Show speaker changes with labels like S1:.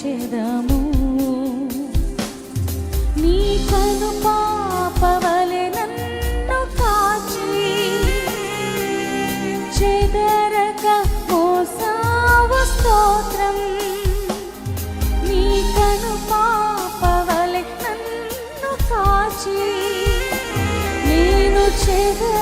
S1: చేదాము. నీ కను పాపవలె నన్ను కాచి చెదరక మోసావు స్తోత్రం. నీ కను పాపవలె నన్ను కాచి నేను చెదర